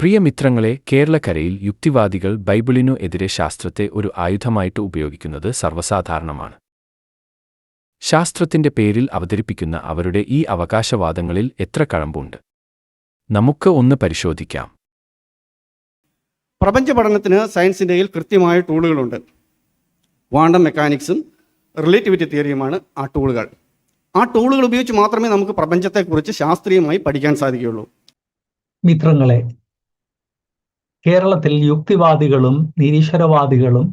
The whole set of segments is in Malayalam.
പ്രിയമിത്രങ്ങളെ കേരളക്കരയിൽ യുക്തിവാദികൾ ബൈബിളിനു എതിരെ ശാസ്ത്രത്തെ ഒരു ആയുധമായിട്ട് ഉപയോഗിക്കുന്നത് സർവസാധാരണമാണ്. ശാസ്ത്രത്തിന്റെ പേരിൽ അവതരിപ്പിക്കുന്ന അവരുടെ ഈ അവകാശവാദങ്ങളിൽ എത്ര കഴമ്പുണ്ട്? നമുക്ക് ഒന്ന് പരിശോധിക്കാം. പ്രപഞ്ച പഠനത്തിന് സയൻസിന്റെ കയ്യിൽ കൃത്യമായ ടൂളുകളുണ്ട്. വാണ്ടം മെക്കാനിക്സും റിലേറ്റിവിറ്റി തിയറിയുമാണ് ആ ടൂളുകൾ. ആ ടൂളുകൾ ഉപയോഗിച്ച് മാത്രമേ നമുക്ക് പ്രപഞ്ചത്തെക്കുറിച്ച് ശാസ്ത്രീയമായി പഠിക്കാൻ സാധിക്കുകയുള്ളൂ. മിത്രങ്ങളെ കേരളത്തിൽ യുക്തിവാദികളും നിരീശ്വരവാദികളും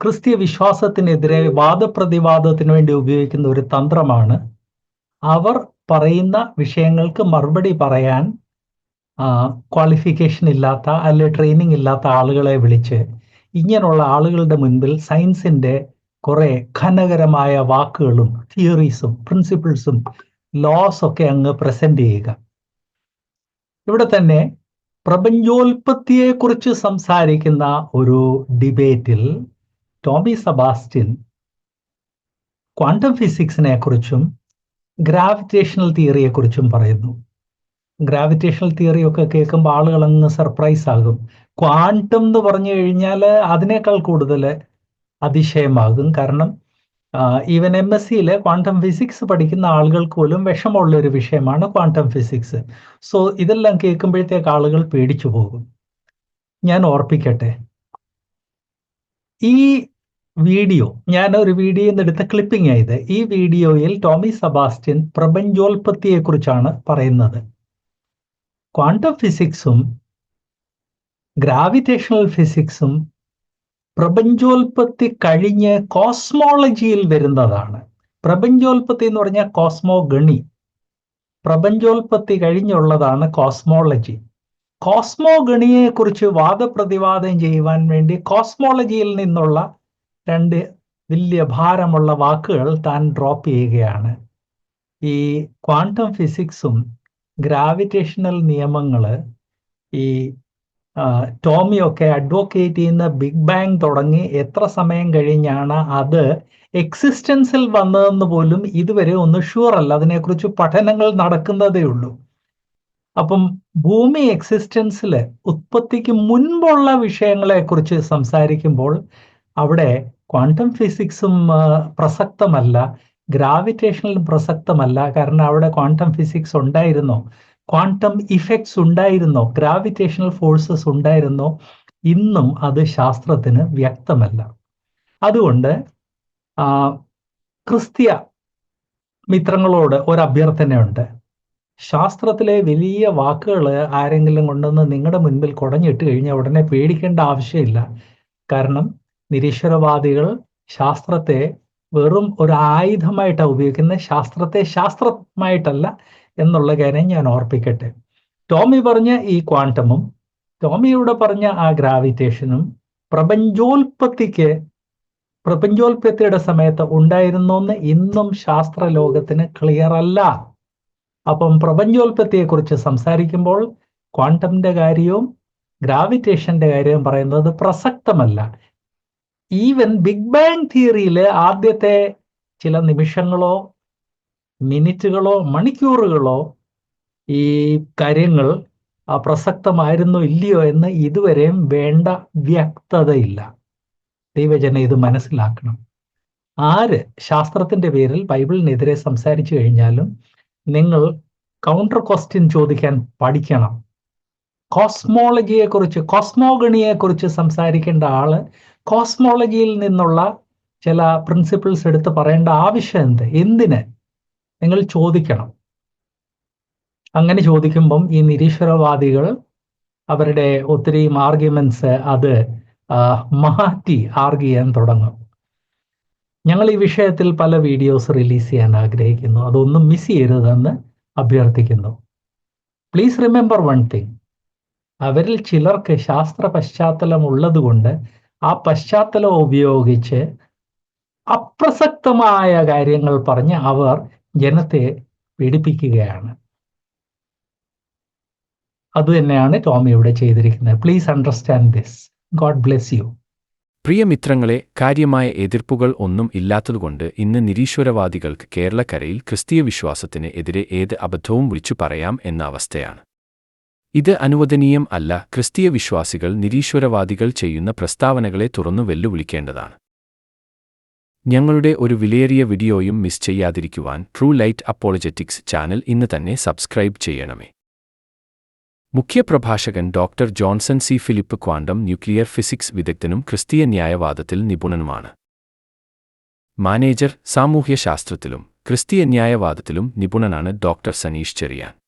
ക്രിസ്തീയ വിശ്വാസത്തിനെതിരെ വാദപ്രതിവാദത്തിന് വേണ്ടി ഉപയോഗിക്കുന്ന ഒരു തന്ത്രമാണ്. അവർ പറയുന്ന വിഷയങ്ങൾക്ക് മറുപടി പറയാൻ ക്വാളിഫിക്കേഷൻ ഇല്ലാത്ത അല്ലെ ട്രെയിനിങ് ഇല്ലാത്ത ആളുകളെ വിളിച്ച് ഇങ്ങനെയുള്ള ആളുകളുടെ മുൻപിൽ സയൻസിന്റെ കുറേ ഘനകരമായ വാക്കുകളും തിയറീസും പ്രിൻസിപ്പിൾസും ലോസ് ഒക്കെ അങ്ങ് പ്രസന്റ് ചെയ്യുക. ഇവിടെ തന്നെ പ്രപഞ്ചോൽപത്തിയെക്കുറിച്ച് സംസാരിക്കുന്ന ഒരു ഡിബേറ്റിൽ ടോമി സബാസ്റ്റിൻ ക്വാണ്ടം ഫിസിക്സിനെ കുറിച്ചും ഗ്രാവിറ്റേഷണൽ തിയറിയെക്കുറിച്ചും പറയുന്നു. ഗ്രാവിറ്റേഷണൽ തിയറി ഒക്കെ കേൾക്കുമ്പോൾ ആളുകൾ അങ്ങ് സർപ്രൈസ് ആകും. ക്വാണ്ടം എന്ന് പറഞ്ഞു കഴിഞ്ഞാൽ അതിനേക്കാൾ കൂടുതൽ അതിശയമാകും. കാരണം ഈവൻ എം എസ് സിയിലെ ക്വാണ്ടം ഫിസിക്സ് പഠിക്കുന്ന ആളുകൾക്ക് പോലും വിഷമമുള്ള ഒരു വിഷയമാണ് ക്വാണ്ടം ഫിസിക്സ് സോ ഇതെല്ലാം കേൾക്കുമ്പോഴത്തേക്ക് ആളുകൾ പേടിച്ചു പോകും. ഞാൻ ഓർപ്പിക്കട്ടെ. ഈ വീഡിയോ ഞാൻ ഒരു വീഡിയോ നിന്ന് എടുത്ത ക്ലിപ്പിംഗ് ആയത് ഈ വീഡിയോയിൽ ടോമി സബാസ്റ്റ്യൻ പ്രപഞ്ചോൽപത്തിയെക്കുറിച്ചാണ് പറയുന്നത്. ക്വാണ്ടം ഫിസിക്സും ഗ്രാവിറ്റേഷണൽ ഫിസിക്സും പ്രപഞ്ചോൽപത്തി കഴിഞ്ഞ് കോസ്മോളജിയിൽ വരുന്നതാണ്. പ്രപഞ്ചോൽപത്തി എന്ന് പറഞ്ഞാൽ കോസ്മോഗണി. പ്രപഞ്ചോൽപത്തി കഴിഞ്ഞുള്ളതാണ് കോസ്മോളജി. കോസ്മോഗണിയെ കുറിച്ച് വാദപ്രതിവാദം ചെയ്യുവാൻ വേണ്ടി കോസ്മോളജിയിൽ നിന്നുള്ള രണ്ട് വലിയ ഭാരമുള്ള വാക്കുകൾ താൻ ഡ്രോപ്പ് ചെയ്യുകയാണ്. ഈ ക്വാണ്ടം ഫിസിക്സും ഗ്രാവിറ്റേഷണൽ നിയമങ്ങൾ ഈ ടോമിയൊക്കെ അഡ്വക്കേറ്റ് ചെയ്യുന്ന ബിഗ് ബാങ് തുടങ്ങി എത്ര സമയം കഴിഞ്ഞാണ് അത് എക്സിസ്റ്റൻസിൽ വന്നതെന്ന് പോലും ഇതുവരെ ഒന്ന് ഷുവർ അല്ല. അതിനെക്കുറിച്ച് പഠനങ്ങൾ നടക്കുന്നതേ ഉള്ളൂ. അപ്പം ഭൂമി എക്സിസ്റ്റൻസിൽ ഉത്പത്തിക്ക് മുൻപുള്ള വിഷയങ്ങളെക്കുറിച്ച് സംസാരിക്കുമ്പോൾ അവിടെ ക്വാണ്ടം ഫിസിക്സും പ്രസക്തമല്ല. ഗ്രാവിറ്റേഷനിലും പ്രസക്തമല്ല. കാരണം അവിടെ ക്വാണ്ടം ഫിസിക്സ് ഉണ്ടായിരുന്നോ? ക്വാണ്ടം ഇഫക്ട്സ് ഉണ്ടായിരുന്നോ? ഗ്രാവിറ്റേഷണൽ ഫോഴ്സസ് ഉണ്ടായിരുന്നോ? ഇന്നും അത് ശാസ്ത്രത്തിന് വ്യക്തമല്ല. അതുകൊണ്ട് ക്രിസ്തീയ മിത്രങ്ങളോട് ഒരു അഭ്യർത്ഥനയുണ്ട്. ശാസ്ത്രത്തിലെ വലിയ വാക്കുകൾ ആരെങ്കിലും കൊണ്ടുവന്ന് നിങ്ങളുടെ മുൻപിൽ കുടഞ്ഞിട്ട് കഴിഞ്ഞാൽ ഉടനെ പേടിക്കേണ്ട ആവശ്യമില്ല. കാരണം നിരീശ്വരവാദികൾ ശാസ്ത്രത്തെ വെറും ഒരു ആയുധമായിട്ടാണ് ഉപയോഗിക്കുന്നത്. ശാസ്ത്രത്തെ ശാസ്ത്രമായിട്ടല്ല എന്നുള്ള കാര്യം ഞാൻ ഓർപ്പിക്കട്ടെ. ടോമി പറഞ്ഞ ഈ ക്വാണ്ടമും ടോമിയുടെ പറഞ്ഞ ആ ഗ്രാവിറ്റേഷനും പ്രപഞ്ചോൽപത്തിക്ക് പ്രപഞ്ചോൽപത്തിയുടെ സമയത്ത് ഉണ്ടായിരുന്നോന്ന് ഇന്നും ശാസ്ത്ര ലോകത്തിന് ക്ലിയർ അല്ല. അപ്പം പ്രപഞ്ചോൽപത്തിയെക്കുറിച്ച് സംസാരിക്കുമ്പോൾ ക്വാണ്ടമിന്റെ കാര്യവും ഗ്രാവിറ്റേഷന്റെ കാര്യവും പറയുന്നത് പ്രസക്തമല്ല. ഈവൻ ബിഗ് ബാങ് തിയറിയിൽ ആദ്യത്തെ ചില നിമിഷങ്ങളോ മിനിറ്റുകളോ മണിക്കൂറുകളോ ഈ കാര്യങ്ങൾ പ്രസക്തമായിരുന്നോ ഇല്ലയോ എന്ന് ഇതുവരെയും വേണ്ട വ്യക്തതയില്ല. ദൈവജന ഇത് മനസ്സിലാക്കണം. ആര് ശാസ്ത്രത്തിന്റെ പേരിൽ ബൈബിളിനെതിരെ സംസാരിച്ചു കഴിഞ്ഞാലും നിങ്ങൾ കൗണ്ടർ ക്വസ്റ്റ്യൻ ചോദിക്കാൻ പഠിക്കണം. കോസ്മോളജിയെ കുറിച്ച് കോസ്മോഗണിയെ കുറിച്ച് സംസാരിക്കേണ്ട ആൾ കോസ്മോളജിയിൽ നിന്നുള്ള ചില പ്രിൻസിപ്പിൾസ് എടുത്ത് പറയേണ്ട ആവശ്യം എന്ത്? എന്തിന്? നിങ്ങൾ ചോദിക്കണം. അങ്ങനെ ചോദിക്കുമ്പം ഈ നിരീശ്വരവാദികൾ അവരുടെ ഒത്തിരി ആർഗ്യുമെന്റ്സ് അത് മാറ്റി ആർഗ്യ ചെയ്യാൻ തുടങ്ങും. ഞങ്ങൾ ഈ വിഷയത്തിൽ പല വീഡിയോസ് റിലീസ് ചെയ്യാൻ ആഗ്രഹിക്കുന്നു. അതൊന്നും മിസ് ചെയ്യരുതെന്ന് അഭ്യർത്ഥിക്കുന്നു. പ്ലീസ് റിമെമ്പർ വൺ തിങ് അവരിൽ ചിലർക്ക് ശാസ്ത്ര പശ്ചാത്തലം ഉള്ളതുകൊണ്ട് ആ പശ്ചാത്തലം ഉപയോഗിച്ച് അപ്രസക്തമായ കാര്യങ്ങൾ പറഞ്ഞ് അവർ ജനത്തെ പീഡിപ്പിക്കുകയാണ്. അതുതന്നെയാണ് ടോമി ഇവിടെ ചെയ്തിരിക്കുന്നത്. Please understand this God bless you പ്രിയമിത്രങ്ങളെ കാര്യമായ എതിർപ്പുകൾ ഒന്നും ഇല്ലാത്തതുകൊണ്ട് ഇന്ന് നിരീശ്വരവാദികൾക്ക് കേരളക്കരയിൽ ക്രിസ്തീയ വിശ്വാസത്തിന് എതിരെ ഏത് അബദ്ധവും വിളിച്ചു പറയാം എന്ന അവസ്ഥയാണ്. ഇത് അനുവദനീയം അല്ല ക്രിസ്തീയ വിശ്വാസികൾ നിരീശ്വരവാദികൾ ചെയ്യുന്ന പ്രസ്താവനകളെ തുറന്നു വെല്ലുവിളിക്കേണ്ടതാണ്. ഞങ്ങളുടെ ഒരു വിലയേറിയ വീഡിയോയും മിസ് ചെയ്യാതിരിക്കുവാൻ ട്രൂ ലൈറ്റ് അപ്പോളജറ്റിക്സ് ചാനൽ ഇന്ന് തന്നെ സബ്സ്ക്രൈബ് ചെയ്യണമേ. മുഖ്യപ്രഭാഷകൻ doctor Johnson C Philip quantum nuclear physics വിദഗ്ധനും ക്രിസ്തീയ ന്യായവാദത്തിൽ നിപുണനുമാണ്. മാനേജർ സാമൂഹ്യശാസ്ത്രത്തിലും ക്രിസ്തീയ ന്യായവാദത്തിലും നിപുണനാണ് ഡോക്ടർ സനീഷ് ചെറിയാൻ.